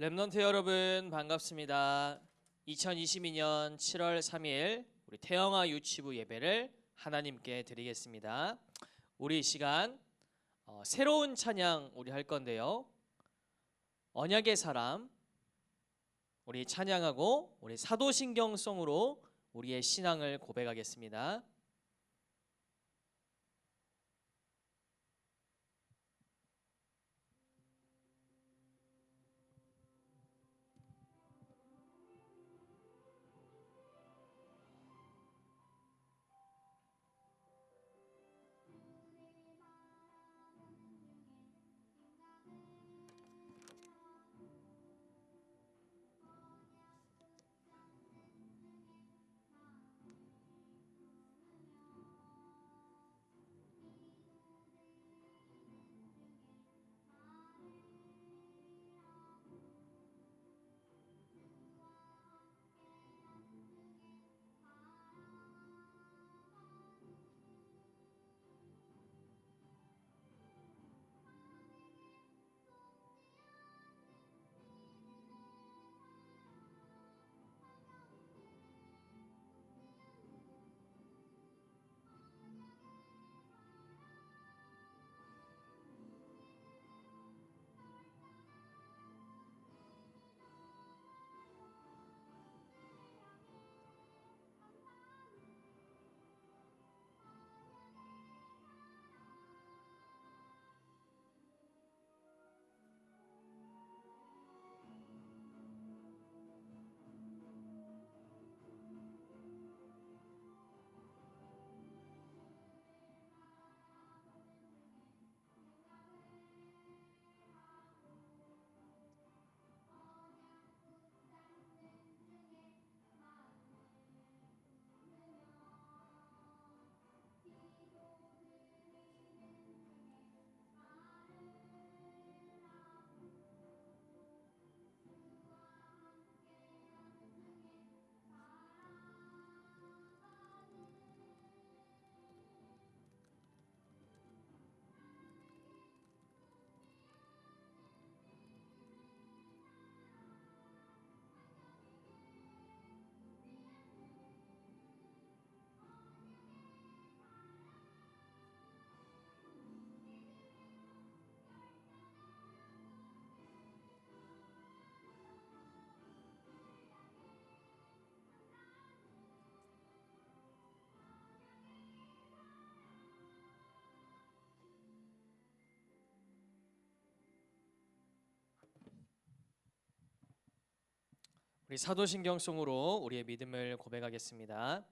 랩넌트 여러분 반갑습니다. 2022년 7월 3일 우리 태영아 유치부 예배를 하나님께 드리겠습니다. 우리 이 시간 어, 새로운 찬양 우리 할 건데요. 언약의 사람 우리 찬양하고 우리 사도신경송으로 우리의 신앙을 고백하겠습니다. 우리 사도신경 송으로 우리의 믿음을 고백하겠습니다.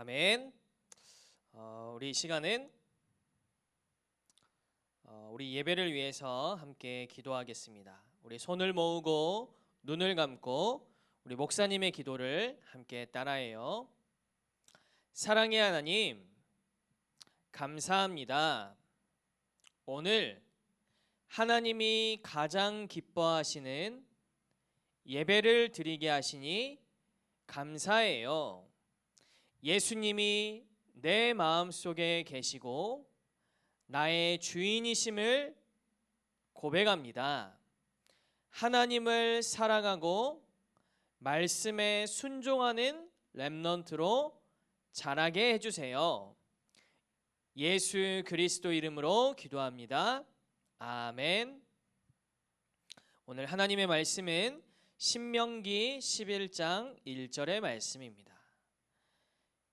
아멘. 어, 우리 이 시간은 어, 우리 예배를 위해서 함께 기도하겠습니다. 우리 손을 모으고 눈을 감고 우리 목사님의 기도를 함께 따라해요. 사랑의 하나님, 감사합니다. 오늘 하나님이 가장 기뻐하시는 예배를 드리게 하시니 감사해요. 예수님이 내 마음 속에 계시고 나의 주인이심을 고백합니다. 하나님을 사랑하고 말씀에 순종하는 렘넌트로 자라게 해주세요. 예수 그리스도 이름으로 기도합니다. 아멘. 오늘 하나님의 말씀은 신명기 11장 1절의 말씀입니다.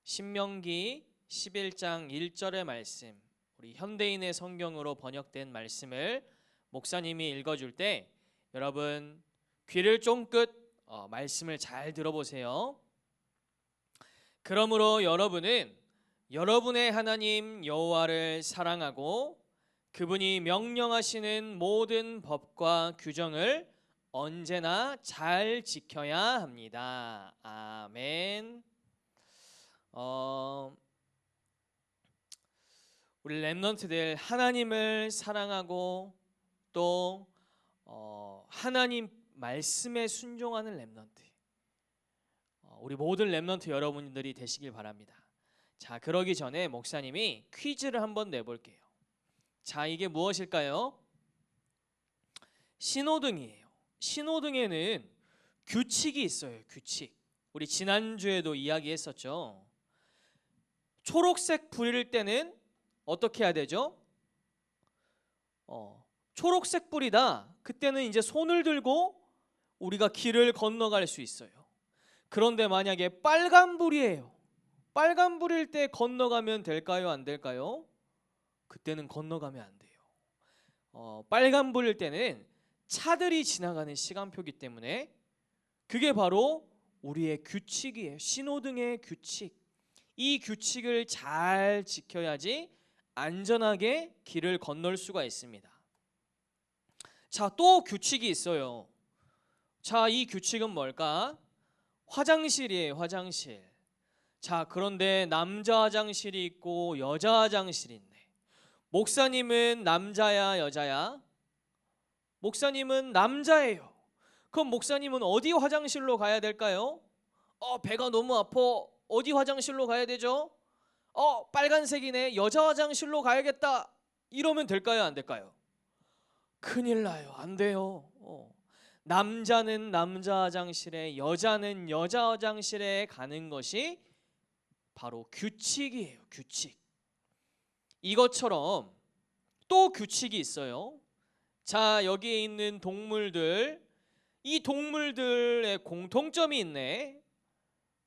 신명기 11장 1절의 말씀. 우리 현대인의 성경으로 번역된 말씀을 목사님이 읽어줄 때 여러분 귀를 쫑긋 어, 말씀을 잘 들어보세요. 그러므로 여러분은 여러분의 하나님 여호와를 사랑하고 그분이 명령하시는 모든 법과 규정을 언제나 잘 지켜야 합니다. 아멘. 어, 우리 렘넌트들 하나님을 사랑하고 또 어, 하나님 말씀에 순종하는 렘넌트. 어, 우리 모든 렘넌트 여러분들이 되시길 바랍니다. 자, 그러기 전에 목사님이 퀴즈를 한번 내볼게요. 자, 이게 무엇일까요? 신호등이에요. 신호등에는 규칙이 있어요. 규칙. 우리 지난주에도 이야기했었죠. 초록색 불일 때는 어떻게 해야 되죠? 어, 초록색 불이다. 그때는 이제 손을 들고 우리가 길을 건너갈 수 있어요. 그런데 만약에 빨간 불이에요. 빨간 불일 때 건너가면 될까요? 안 될까요? 그때는 건너가면 안 돼요. 어, 빨간 불일 때는 차들이 지나가는 시간표기 때문에 그게 바로 우리의 규칙이에요. 신호등의 규칙. 이 규칙을 잘 지켜야지 안전하게 길을 건널 수가 있습니다. 자, 또 규칙이 있어요. 자, 이 규칙은 뭘까? 화장실이에요, 화장실. 자, 그런데 남자 화장실이 있고 여자 화장실이 있네. 목사님은 남자야, 여자야? 목사님은 남자예요. 그럼 목사님은 어디 화장실로 가야 될까요? 어, 배가 너무 아파. 어디 화장실로 가야 되죠? 어, 빨간색이네. 여자 화장실로 가야겠다. 이러면 될까요? 안 될까요? 큰일 나요. 안 돼요. 어. 남자는 남자 화장실에, 여자는 여자 화장실에 가는 것이 바로 규칙이에요. 규칙. 이것처럼 또 규칙이 있어요. 자, 여기에 있는 동물들, 이 동물들의 공통점이 있네.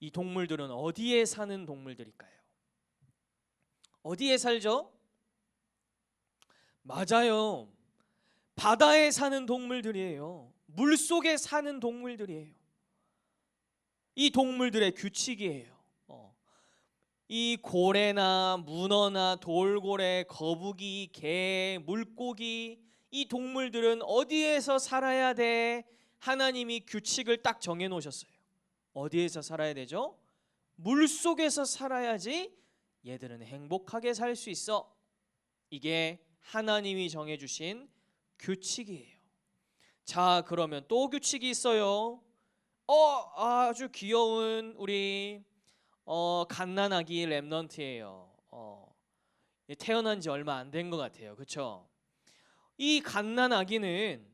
이 동물들은 어디에 사는 동물들일까요? 어디에 살죠? 맞아요. 바다에 사는 동물들이에요. 물 속에 사는 동물들이에요. 이 동물들의 규칙이에요. 어. 이 고래나 문어나 돌고래, 거북이, 개, 물고기 이 동물들은 어디에서 살아야 돼? 하나님이 규칙을 딱 정해 놓으셨어요. 어디에서 살아야 되죠? 물 속에서 살아야지 얘들은 행복하게 살 수 있어. 이게 하나님이 정해 주신 규칙이에요. 자, 그러면 또 규칙이 있어요. 어, 아주 귀여운 우리 어, 갓난아기 랩넌트예요. 어, 태어난 지 얼마 안 된 것 같아요. 그렇죠? 이 갓난아기는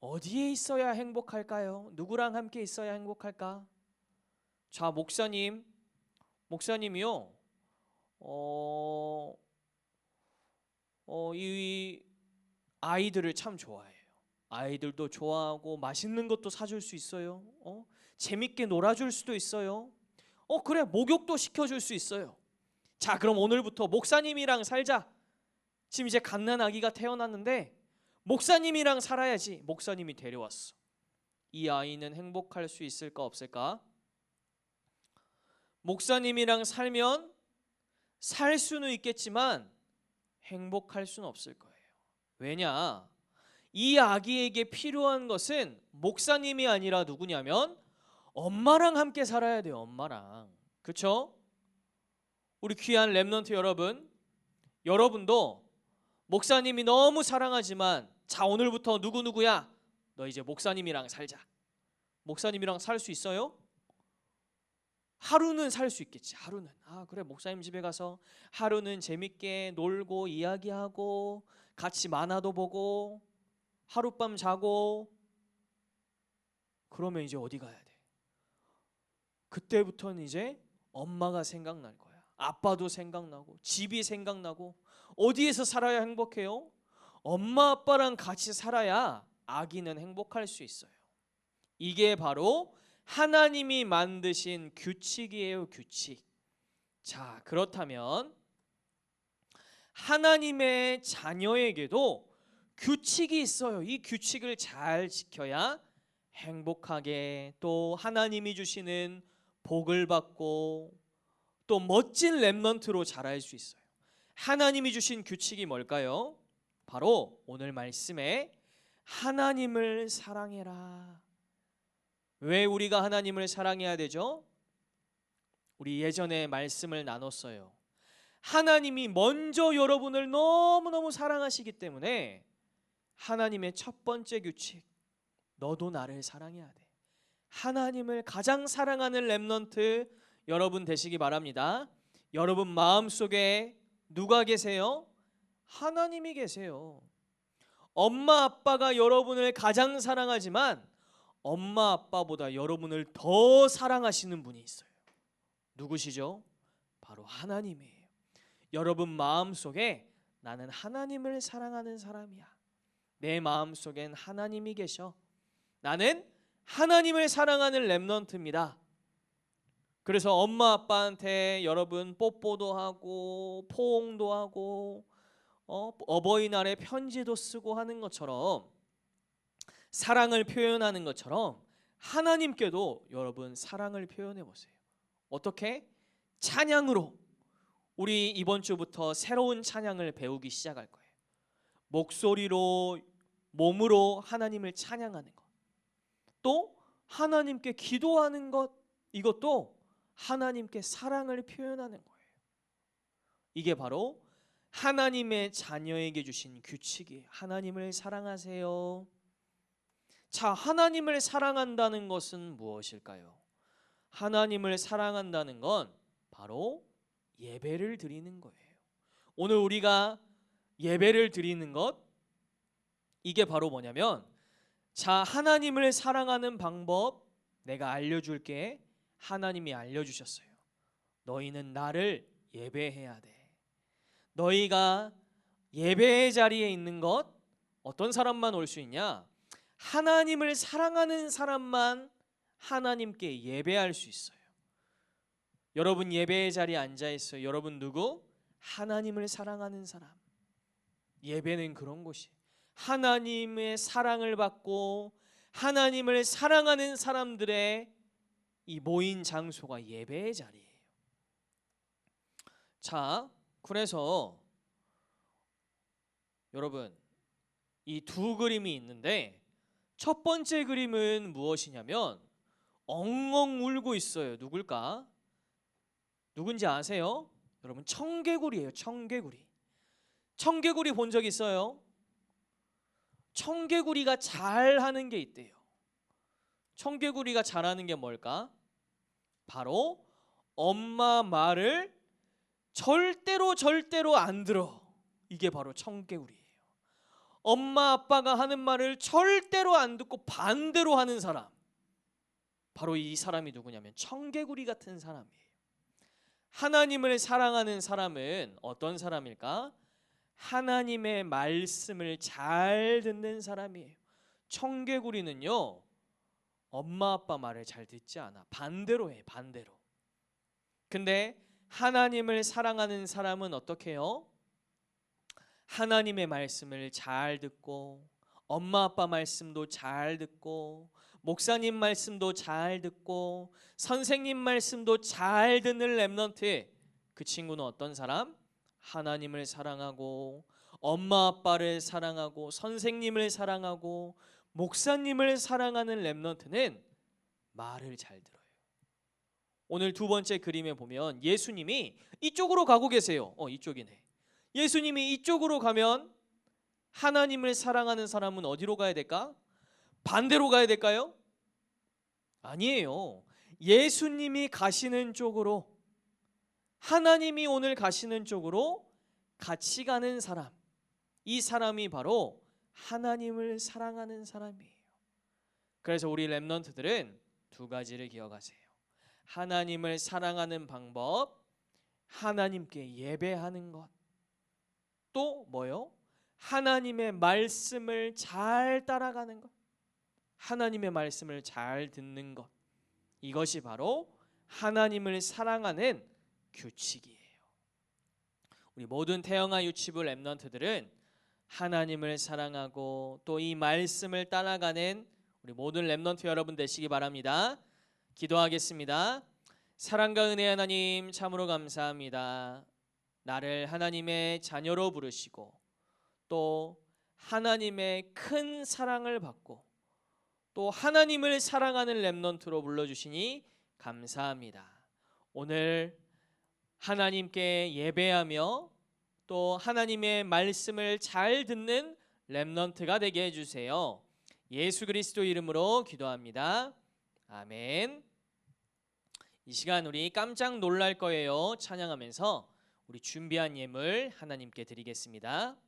어디에 있어야 행복할까요? 누구랑 함께 있어야 행복할까? 자, 목사님, 목사님이요. 어, 어, 이 아이들을 참 좋아해요. 아이들도 좋아하고 맛있는 것도 사줄 수 있어요. 어? 재밌게 놀아줄 수도 있어요. 어 그래 목욕도 시켜줄 수 있어요. 자 그럼 오늘부터 목사님이랑 살자. 지금 이제 갓난 아기가 태어났는데 목사님이랑 살아야지. 목사님이 데려왔어. 이 아이는 행복할 수 있을까 없을까? 목사님이랑 살면 살 수는 있겠지만 행복할 수는 없을 거예요. 왜냐? 이 아기에게 필요한 것은 목사님이 아니라 누구냐면 엄마랑 함께 살아야 돼요. 엄마랑. 그렇죠? 우리 귀한 렘넌트 여러분, 여러분도 목사님이 너무 사랑하지만 자 오늘부터 누구 누구야? 너 이제 목사님이랑 살자. 목사님이랑 살 수 있어요? 하루는 살 수 있겠지. 하루는. 아, 그래. 목사님 집에 가서 하루는 재밌게 놀고 이야기하고 같이 만화도 보고 하룻밤 자고 그러면 이제 어디 가야 돼? 그때부터는 이제 엄마가 생각날 거야. 아빠도 생각나고 집이 생각나고 어디에서 살아야 행복해요? 엄마 아빠랑 같이 살아야 아기는 행복할 수 있어요. 이게 바로 하나님이 만드신 규칙이에요, 규칙. 자, 그렇다면 하나님의 자녀에게도 규칙이 있어요. 이 규칙을 잘 지켜야 행복하게 또 하나님이 주시는 복을 받고 또 멋진 랩넌트로 자랄 수 있어요. 하나님이 주신 규칙이 뭘까요? 바로 오늘 말씀에 하나님을 사랑해라. 왜 우리가 하나님을 사랑해야 되죠? 우리 예전에 말씀을 나눴어요. 하나님이 먼저 여러분을 너무너무 사랑하시기 때문에 하나님의 첫 번째 규칙 너도 나를 사랑해야 돼. 하나님을 가장 사랑하는 렘넌트 여러분 되시기 바랍니다. 여러분 마음속에 누가 계세요? 하나님이 계세요. 엄마 아빠가 여러분을 가장 사랑하지만 엄마 아빠보다 여러분을 더 사랑하시는 분이 있어요. 누구시죠? 바로 하나님이에요. 여러분 마음속에 나는 하나님을 사랑하는 사람이야. 내 마음속엔 하나님이 계셔. 나는 하나님을 사랑하는 렘넌트입니다. 그래서 엄마 아빠한테 여러분 뽀뽀도 하고 포옹도 하고 어, 어버이날에 편지도 쓰고 하는 것처럼 사랑을 표현하는 것처럼 하나님께도 여러분 사랑을 표현해 보세요. 어떻게? 찬양으로. 우리 이번 주부터 새로운 찬양을 배우기 시작할 거예요. 목소리로 몸으로 하나님을 찬양하는 것. 또 하나님께 기도하는 것 이것도 하나님께 사랑을 표현하는 거예요. 이게 바로 하나님의 자녀에게 주신 규칙이에요. 하나님을 사랑하세요. 자, 하나님을 사랑한다는 것은 무엇일까요? 하나님을 사랑한다는 건 바로 예배를 드리는 거예요. 오늘 우리가 예배를 드리는 것 이게 바로 뭐냐면 자, 하나님을 사랑하는 방법 내가 알려 줄게. 하나님이 알려 주셨어요. 너희는 나를 예배해야 돼. 너희가 예배의 자리에 있는 것 어떤 사람만 올 수 있냐? 하나님을 사랑하는 사람만 하나님께 예배할 수 있어요. 여러분 예배의 자리에 앉아 있어요. 여러분 누구? 하나님을 사랑하는 사람. 예배는 그런 곳이. 하나님의 사랑을 받고 하나님을 사랑하는 사람들의 이 모인 장소가 예배의 자리예요. 자, 그래서 여러분 이 두 그림이 있는데 첫 번째 그림은 무엇이냐면 엉엉 울고 있어요. 누굴까? 누군지 아세요? 여러분 청개구리예요. 청개구리. 청개구리 본 적 있어요? 청개구리가 잘하는 게 있대요. 청개구리가 잘하는 게 뭘까? 바로 엄마 말을 절대로 절대로 안 들어. 이게 바로 청개구리예요. 엄마 아빠가 하는 말을 절대로 안 듣고 반대로 하는 사람. 바로 이 사람이 누구냐면 청개구리 같은 사람이에요. 하나님을 사랑하는 사람은 어떤 사람일까? 하나님의 말씀을 잘 듣는 사람이에요. 청개구리는요. 엄마 아빠 말을 잘 듣지 않아. 반대로 해. 반대로. 근데 하나님을 사랑하는 사람은 어떻게 해요? 하나님의 말씀을 잘 듣고 엄마 아빠 말씀도 잘 듣고 목사님 말씀도 잘 듣고 선생님 말씀도 잘 듣는 렘넌트 그 친구는 어떤 사람? 하나님을 사랑하고 엄마 아빠를 사랑하고 선생님을 사랑하고 목사님을 사랑하는 렘넌트는 말을 잘 들어요. 오늘 두 번째 그림에 보면 예수님이 이쪽으로 가고 계세요. 어, 이쪽이네. 예수님이 이쪽으로 가면 하나님을 사랑하는 사람은 어디로 가야 될까? 반대로 가야 될까요? 아니에요. 예수님이 가시는 쪽으로 하나님이 오늘 가시는 쪽으로 같이 가는 사람. 이 사람이 바로 하나님을 사랑하는 사람이에요. 그래서 우리 렘넌트들은 두 가지를 기억하세요. 하나님을 사랑하는 방법, 하나님께 예배하는 것. 또 뭐요? 하나님의 말씀을 잘 따라가는 것. 하나님의 말씀을 잘 듣는 것. 이것이 바로 하나님을 사랑하는 규칙이에요. 우리 모든 태영아 유치부 랩넌트들은 하나님을 사랑하고 또 이 말씀을 따라가는 우리 모든 랩넌트 여러분 되시기 바랍니다. 기도하겠습니다. 사랑과 은혜 하나님 참으로 감사합니다. 나를 하나님의 자녀로 부르시고 또 하나님의 큰 사랑을 받고 또 하나님을 사랑하는 렘넌트로 불러주시니 감사합니다. 오늘 하나님께 예배하며 또 하나님의 말씀을 잘 듣는 렘넌트가 되게 해주세요. 예수 그리스도 이름으로 기도합니다. 아멘. 이 시간 우리 깜짝 놀랄 거예요. 찬양하면서 우리 준비한 예물 하나님께 드리겠습니다.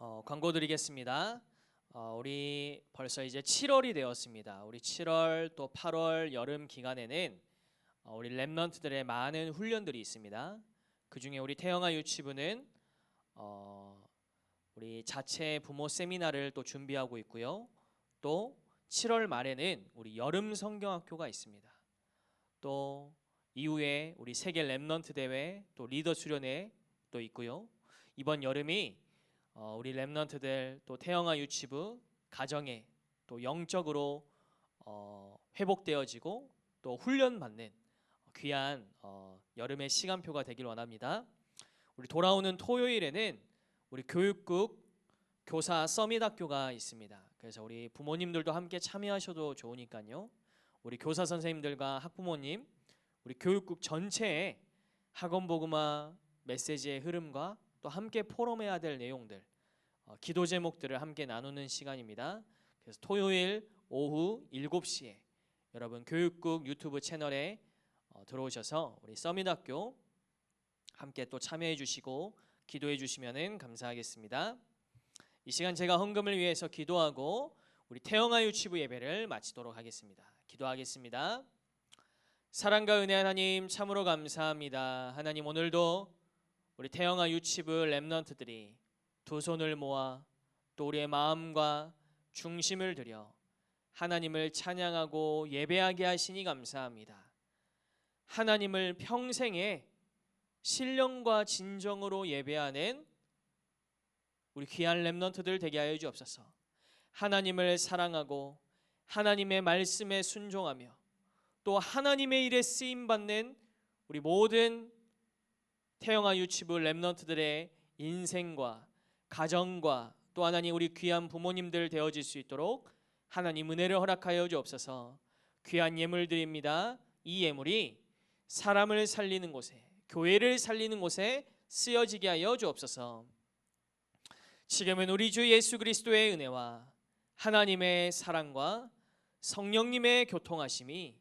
어, 광고 드리겠습니다. 어, 우리 벌써 이제 7월이 되었습니다. 우리 7월 또 8월 여름 기간에는 어, 우리 랩넌트들의 많은 훈련들이 있습니다. 그 중에 우리 태영아 유치부는 어, 우리 자체 부모 세미나를 또 준비하고 있고요. 또 7월 말에는 우리 여름 성경학교가 있습니다. 또 이후에 우리 세계 랩넌트 대회 또 리더 수련회 또 있고요. 이번 여름이 어, 우리 랩넌트들 또 태영아 유치부 가정에 또 영적으로 어, 회복되어지고 또 훈련받는 귀한 어, 여름의 시간표가 되길 원합니다. 우리 돌아오는 토요일에는 우리 교육국 교사 서밋 학교가 있습니다. 그래서 우리 부모님들도 함께 참여하셔도 좋으니까요. 우리 교사 선생님들과 학부모님, 우리 교육국 전체의 학원 복음화 메시지의 흐름과 또 함께 포럼해야 될 내용들, 어, 기도 제목들을 함께 나누는 시간입니다. 그래서 토요일 오후 7시에 여러분 교육국 유튜브 채널에 어, 들어오셔서 우리 서밋학교 함께 또 참여해 주시고 기도해 주시면은 감사하겠습니다. 이 시간 제가 헌금을 위해서 기도하고 우리 태영아 유치부 예배를 마치도록 하겠습니다. 기도하겠습니다. 사랑과 은혜 하나님 참으로 감사합니다. 하나님 오늘도 우리 태영아 유치부 렘넌트들이 두 손을 모아 또 우리의 마음과 중심을 들여 하나님을 찬양하고 예배하게 하시니 감사합니다. 하나님을 평생에 신령과 진정으로 예배하는 우리 귀한 렘넌트들 되게 하여 주옵소서. 하나님을 사랑하고 하나님의 말씀에 순종하며 또 하나님의 일에 쓰임 받는 우리 모든 태영아 유치부 렘넌트들의 인생과 가정과 또 하나님 우리 귀한 부모님들 되어질 수 있도록 하나님 은혜를 허락하여 주옵소서. 귀한 예물 드립니다. 이 예물이 사람을 살리는 곳에 교회를 살리는 곳에 쓰여지게 하여 주옵소서. 지금은 우리 주 예수 그리스도의 은혜와 하나님의 사랑과 성령님의 교통하심이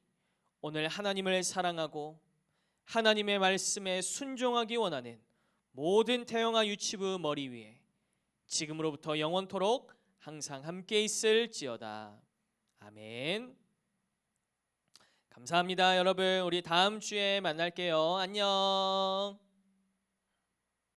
오늘 하나님을 사랑하고 하나님의 말씀에 순종하기 원하는 모든 태영아 유치부 머리 위에 지금으로부터 영원토록 항상 함께 있을지어다. 아멘. 감사합니다, 여러분. 우리 다음 주에 만날게요. 안녕.